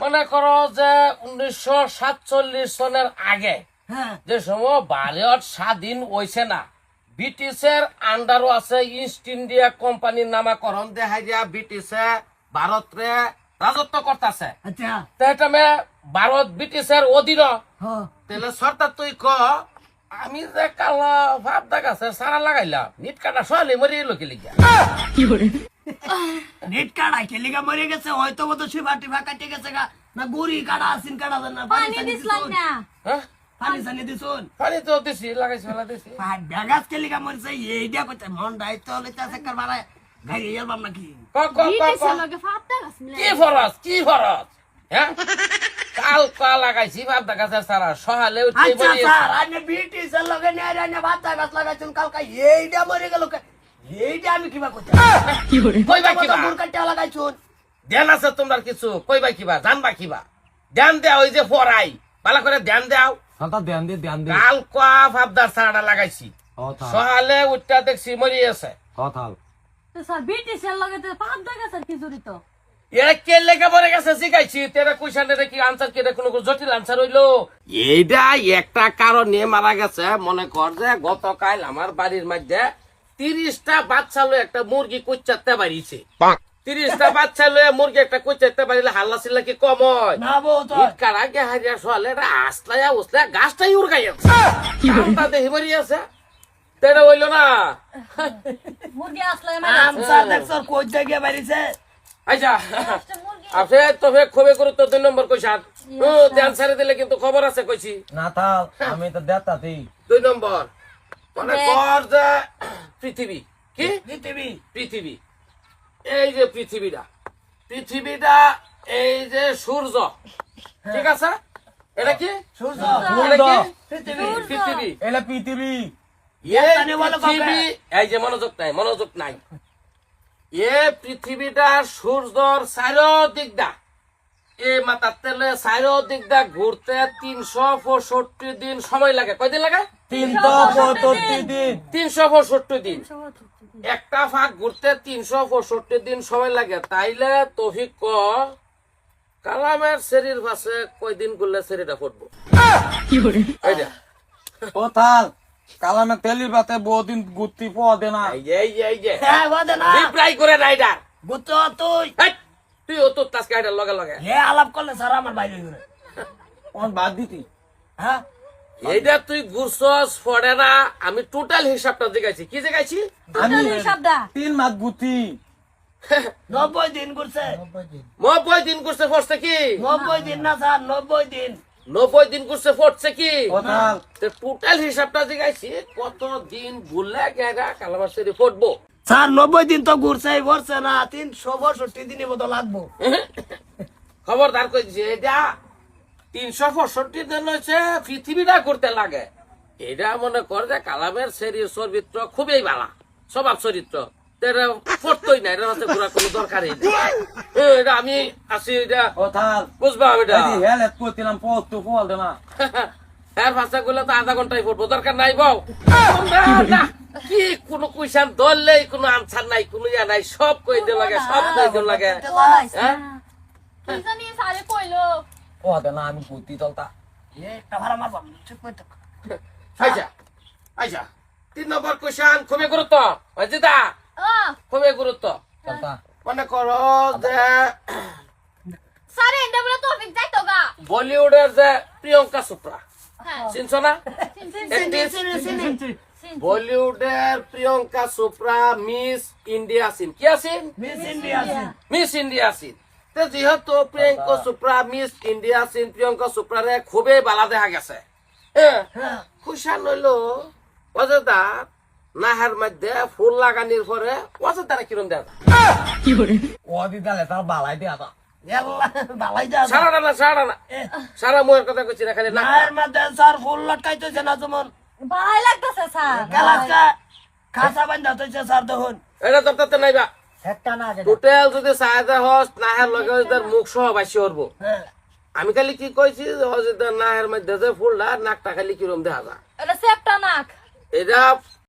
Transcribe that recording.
মনে করো যে উনিশশো সাতচল্লিশ সনের আগে হ্যাঁ। যে সময় ভারত স্বাধীন হয়েছে না ব্রিটিশের আন্ডারও আছে ইস্ট ইন্ডিয়া কোম্পানির নামাকরণ দেখাই দিয়া ব্রিটিশে ভারতরে রাজত্ব করতেছে। আচ্ছা। ভারত ব্রিটিশের অধীন হ তাহলে সরকার তুই ক আমি যে কালো ভাব দেখাছে সারা লাগাইলাম নিট কাটা সহলে মরে এলো কি লিখা নেট কাটা খেলিগা মরে গেছে হয়তো মতো শিবা টিবা কাটে গেছে গা। না গুড়ি কাটা আসিন কাটা না পানি দিছিলাম না। হ্যাঁ? পানি সানি দিছুন পানি তো দিছি লাগাইছি ফেলা দিছি। বেগাস খেলিগা মরছে এইটা কইতে মন দায়িত্ব লইতে আছে কার বাড়ায় গাড়ি এলবাম নাকি। ক ক ক ক। মিলে। কি ফরজ কি ফরজ? হ্যাঁ? কাল কা লাগাইছি ভাব দেখাছে সারা সহালে উঠে আচ্ছা স্যার আনে ব্রিটিশের লগে নিয়ে আনে ভাত গাছ লাগাইছুন কালকা এইটা মরে গেল কে? এইটা আমি কিবা কইতে কইবা কিবা? গুড় কাটা লাগাইছুন ধ্যান আছে তোমার কিছু? কইবা কিবা? জানবা কিবা? ধ্যান দেও ওই যে পড়াই ভালো করে ধ্যান দেও। সন্তা ধ্যান দে ধ্যান দে। কাল কা ভাবদার সারাটা লাগাইছি। সহালে উঠটা দেখছি মরি আছে। তো স্যার গাছ কি জড়িত এরা কে লেগে পড়ে গেছে শিখাইছি। তেরা কুইশনের কি আনসার কি কোনো জটিল আনসার হইল। এইটা একটা কারণে মারা গেছে। মনে কর যে গতকাল আমার বাড়ির মধ্যে তিরিশটা বাচ্চা লয়ে একটা মুরগি কুচাতে পারিছে তিরিশটা বাচ্চা লয়ে মুরগি একটা কুচাতে পারিলে হাল্লা চিল্লা কি কম হয়? না বউ তো ইট কারা গে হারিয়া সোয়ালে এটা আসলাইয়া উসলা গাছটাই উড়গাই আছে। আছে। তেরা হইল না। মুরগি আসলে দেখছ বাড়িছে। আচ্ছা। আপনি তবে খুবই গুরুত্ব দুই নম্বর কইসান ধ্যান সারি দিলে কিন্তু খবর আছে কইছি। না থাল আমি তো দেতাছি দুই নম্বর। মানে কর যে পৃথিবী। কি? পৃথিবী। পৃথিবী। এই যে পৃথিবীটা। পৃথিবীটা এই যে সূর্য। ঠিক আছে? এটা কি? সূর্য। পৃথিবী। পৃথিবী। এলা পৃথিবী। এই জানি বলো কাকে? পৃথিবী এই যে মনোযোগ নাই মনোযোগ নাই। এ পৃথিবীটা সূর্যর চারিদিকটা এ মাতার তেলে চারিদিকটা ঘুরতে তিনশো পঁয়ষট্টি দিন সময় লাগে। কয়দিন লাগে? পঁয়ষট্টি দিন। তিনশো পঁয়ষট্টি দিন। একটা ফাঁক ঘুরতে তিনশো পঁয়ষট্টি দিন সময় লাগে। তাইলে তফিক ক কালামের শরীর পাশে কয়দিন করলে শরীরটা ফুটবো এইটা। ও থাল কালামে তেলির বাতে বহুদিন গুত্তি পাওয়া দে না। এই যে এই যে এই যে। হ্যাঁ বদে না। রিপ্লাই করে রাইডার। গুত তুই। তুই ও তোর তাস লগে লগে। হে আলাপ করলে স্যার আমার বাইরে করে বাদ দিতি? হ্যাঁ? এইটা তুই ঘুরছস পড়ে না আমি টোটাল হিসাবটা জিগাইছি কি আমি শব্দা তিন মাস গুতি। নব্বই দিন করছে নব্বই দিন। করছে পড়ছে কি? নব্বই দিন না স্যার নব্বই দিন। নব্বই দিন করছে পড়ছে কি? টোটাল হিসাবটা জিগাইছি কত দিন ঘুরলে গেরা শরীর ফুটবো স্যার নব্বই দিন তো ঘুরছে ঘুরছে না তিনশো পঁয়ষট্টি দিনের মতো লাগবো। খবরদার কইছে এটা তিনশো পঁয়ষট্টি দিন হচ্ছে পৃথিবীটা করতে লাগে। এটা মনে কর যে কালামের শরীর চরিত্র খুবই ভালা স্বভাব চরিত্র। তো এটা পড়তই না এটা হচ্ছে ঘোরা কোনো দরকারই নেই। এটা আমি আছি এটা বুঝবাম এটা করছিলাম পোস্ট তো ফল না। হ্যাঁ ভাষা গুলো তো আধা ঘন্টায় পড়ব দরকার নাই বউ। কি কোনো কুইশন ধরলেই কোনো আনসার নাই কোনো ইয়া নাই সব কই দিয়ে লাগে সব কই লাগে। হ্যাঁ? কি জানি সারে কইলো ও দে না আমি গুতি চলতা একটা ভাড়া মারবো ঠিক করে তো। আচ্ছা আচ্ছা তিন নম্বর কোশ্চেন খুবই গুরুত্ব। অজিতা ও। খুবই গুরুত্ব। চলতা মনে করো যে সারে এন্ডা বলে টপিক যাইতো গা। বলিউডের যে প্রিয়ঙ্কা চোপড়া। হ্যাঁ। চিনছ না। বলিউডের Priyanka Chopra Miss India scene. কি আছেন মিস ইন্ডিয়া আছে। Miss India scene. তো যেহেতু Priyanka Chopra Miss India scene Priyanka চোপড়ারে খুবই বালা দেখা গেছে। খুশান হইল অযোধ্যা নাহার মধ্যে ফুল লাগানির পরে অযোধ্যারা কিরম দিতালে তার বালাই দিয়া। সারা না সারা না সারা মুয়ের কথা কইছি না খালি না মায়ের মধ্যে স্যার ফুল লটকাইতেছে না যেমন ভাই লাগতেছে স্যার গালাসকা খাসা বান্ধা স্যার দেখুন। এটা তো নাইবা। টোটাল যদি সাহায্য হস নাহের লগে তার মুখ সহ বাসি উঠবো হ্যাঁ। আমি খালি কি কইছি নাহের মধ্যে যে ফুলটা নাকটা খালি কিরম দেখা যায়। এটা সেপটা নাক। এটা